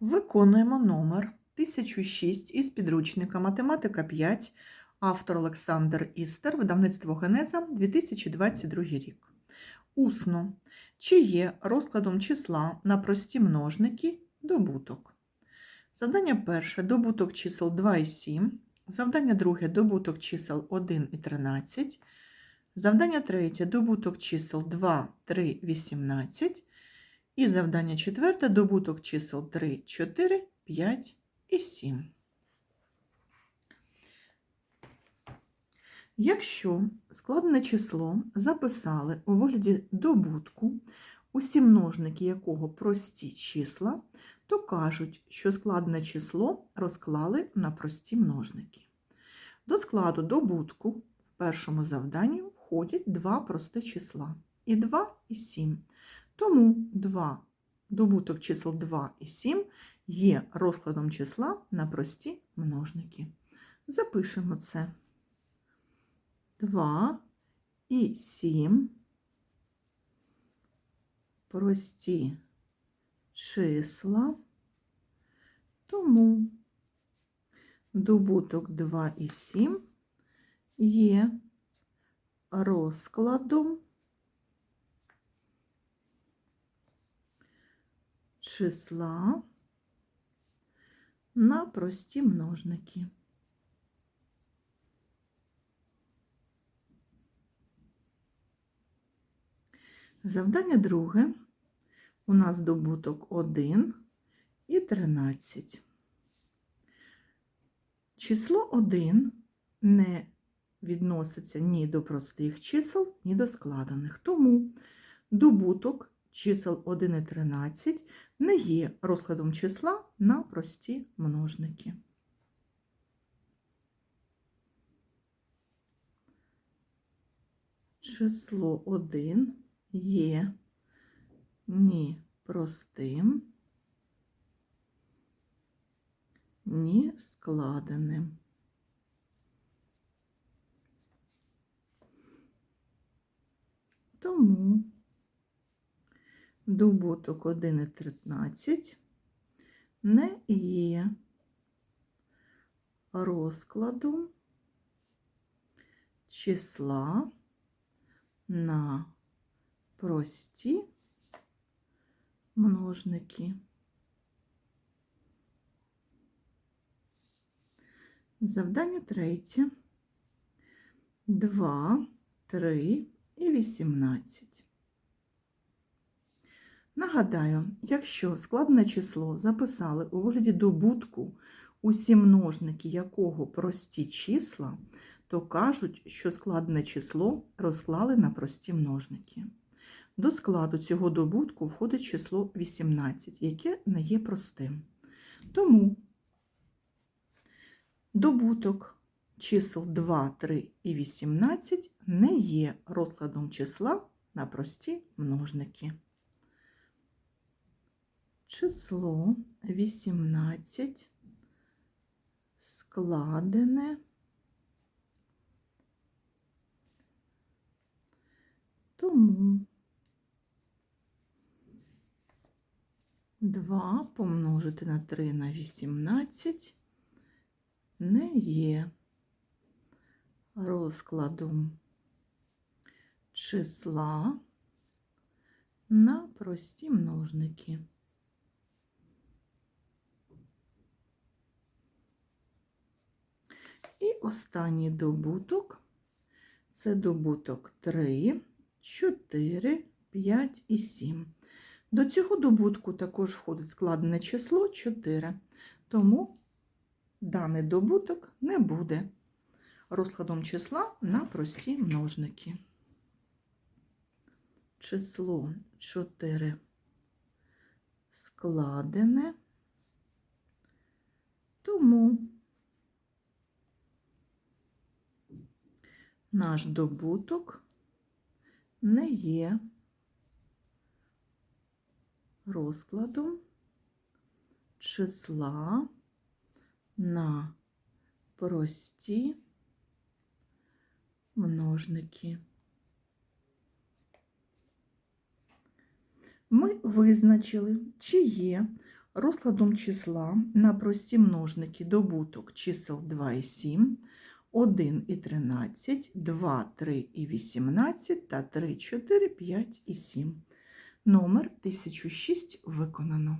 Виконуємо номер 1006 із підручника Математика 5, автор Олександр Істер, видавництво Генеза, 2022 рік. Усно. Чи є розкладом числа на прості множники добуток? Завдання перше – добуток чисел 2 і 7. Завдання друге – добуток чисел 1 і 13. Завдання третє – добуток чисел 2, 3, 18. І завдання четверте – добуток чисел 3, 4, 5 і 7. Якщо складне число записали у вигляді добутку, усі множники якого прості числа, то кажуть, що складне число розклали на прості множники. До складу добутку в першому завданні входять два прості числа – і 2, і 7. Тому 2, добуток чисел 2 і 7 є розкладом числа на прості множники. Запишемо це. 2 і 7 прості числа, тому добуток 2 і 7 є розкладом числа на прості множники. Завдання друге. У нас добуток 1 і 13. Число 1 не відноситься ні до простих чисел, ні до складених. Тому добуток чисел 1 і 13 не є розкладом числа на прості множники. Число 1 є ні простим, ні складеним. Тому добуток 1 і 13 не є розкладом числа на прості множники. Завдання третє. 2, 3 і 18. Нагадаю, якщо складне число записали у вигляді добутку, усі множники якого прості числа, то кажуть, що складне число розклали на прості множники. До складу цього добутку входить число 18, яке не є простим. Тому добуток чисел 2, 3 і 18 не є розкладом числа на прості множники. Число 18 складене тому 2 помножити на 3 на 18 не є розкладом числа на прості множники. І останній добуток це добуток 3, 4, 5 і 7. До цього добутку також входить складене число 4, тому даний добуток не буде розкладом числа на прості множники. Число 4 складене, тому наш добуток не є розкладом числа на прості множники. Ми визначили, чи є Розкладом числа на прості множники добуток чисел 2 і 7, 1 і 13, 2, 3 і 18 та 3, 4, 5 і 7. Номер 1006 виконано.